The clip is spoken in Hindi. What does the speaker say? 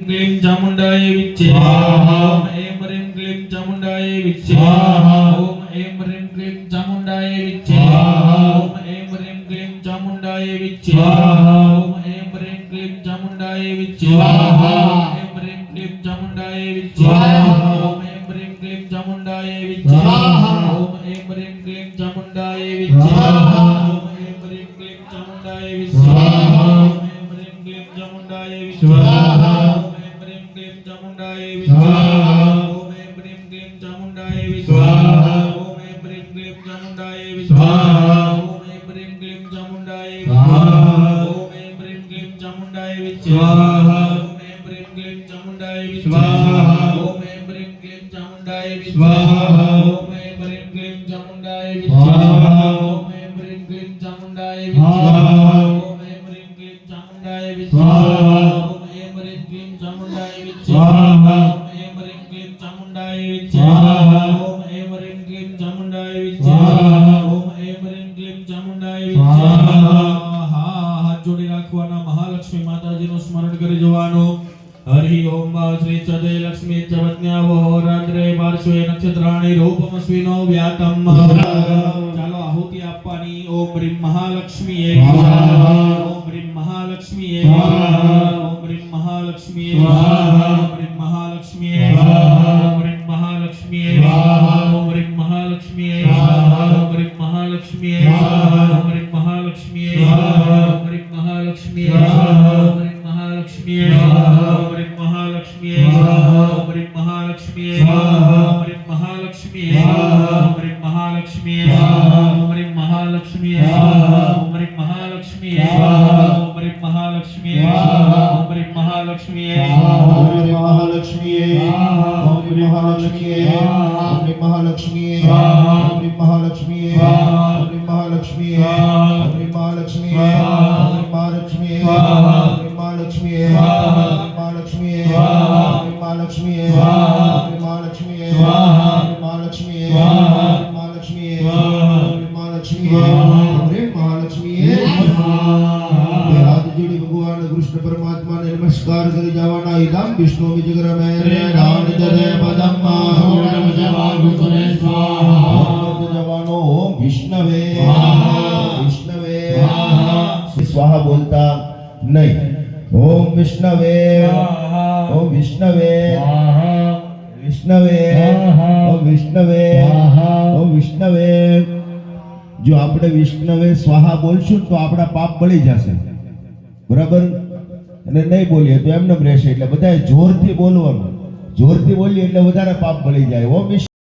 क्लीं चामुण्डाय विच्चे। ॐ ऐं ह्रीं क्लीं चामुण्डाय विच्चे। ॐ ऐं ह्रीं क्लीं चामुण्डाय विच्चे। ॐ ऐं ह्रीं क्लीं चामुण्डाय विच्चे। ॐ ऐं ह्रीं क्लीं चामुण्डाय विच्चे। ॐ ऐं ह्रीं क्लीं चामुण्डाय विच्चे। ॐ ऐं ह्रीं क्लीं चामुण्डाय विच्चे। ॐ ऐं ह्रीं क्लीं चामुण्डाय विच्चे। ॐ ऐं ह्रीं क्लीं चामुण्डाय विच्चे। ॐ ऐं ह्रीं क्लीं चामुण्डाय विच्चे க்ளீம் சாமுண்டாயை விஸ்வாஹா ஓம் ஏம் ப்ரீம் க்ளீம் சாமுண்டாயை விஸ்வாஹா ஓம் ஏம் ப்ரீம் க்ளீம் சாமுண்டாயை விஸ்வாஹா ஓம் ஏம் ப்ரீம் க்ளீம் சாமுண்டாயை விஸ்வாஹா ஓம் ஏம் ப்ரீம் க்ளீம் சாமுண்டாயை விஸ்வாஹா ஓம் ஏம் ப்ரீம் க்ளீம் சாமுண்டாயை விஸ்வாஹா ஓம் ஏம் ப்ரீம் க்ளீம் சாமுண்டாயை விஸ்வாஹா ஓம் ஏம் ப்ரீம் க்ளீம் சாமுண்டாயை விஸ்வாஹா ஓம் ஏம் ப்ரீம் க்ளீம் சாமுண்டாயை விஸ்வாஹா ஓம் ஏம் ப்ரீம் க்ளீம் சாமுண்டாயை விஸ்வாஹா ऐमरिं क्लीं चामुण्डाय विच्चे ॐ ऐमरिं क्लीं चामुण्डाय विच्चे ॐ ऐमरिं क्लीं चामुण्डाय विच्चे ॐ ऐमरिं क्लीं चामुण्डाय विच्चे હાથ જોડી રાખવાના મહાલક્ષ્મી માતાજીનું સ્મરણ કરી જવાનું હરિ ઓમ શ્રી ચદય લક્ષ્મી ચવજ્ઞાવહોરાત્રે પાર્શ્વે નક્ષત્રાણી રૂપમસ્વિનો વ્યાતમ ચાલો આહુતિ આપવાની ઓમ હ્રીમ મહાલક્ષ્મી એક महालक्ष्मी स्वाहा ओम महालक्ष्मी ओम महालक्ष्मी ओम महालक्ष्मी ओम महालक्ष्मी ओम महालक्ष्मी ओम महालक्ष्मी ओम महालक्ष्मी ओम महालक्ष्मी ओम महालक्ष्मी ओम महालक्ष्मी ओम महालक्ष्मी ओम महालक्ष्मी ओम महालक्ष्मी स्वाहा अमृत महालक्ष्मी अमृत महालक्ष्मी अमृत महालक्ष्मी ओम महालक्ष्मी ओम महालक्ष्मी ओम महालक्ष्मी ओम महालक्ष्मी ओम महालक्ष्मी ओम महालक्ष्मी ओम महालक्ष्मी ओम महालक्ष्मी ओम महालक्ष्मी ओम महालक्ष्मी ओम महालक्ष्मी ओम महालक्ष्मी ओम महालक्ष्मी ओम महालक्ष्मी अमृत महालक्ष्मी इदं विष्णुविजिग्रमे स्वाहा। जवानो ओम विष्णवे। स्वाहा। बोलता नहीं। ओम विष्णवे। ओम विष्णवे। विष्णवे। ओम विष्णवे। ओम विष्णवे। જો આપણે વિષ્ણવે સ્વાહા બોલશું तो आपना पाप बढ़ी જશે बराबर? અને નહીં બોલીએ તો એમને રહેશે. એટલે બધાએ જોરથી બોલવાનું. જોરથી બોલીએ એટલે વધારે પાપ મળી જાય. ઓમ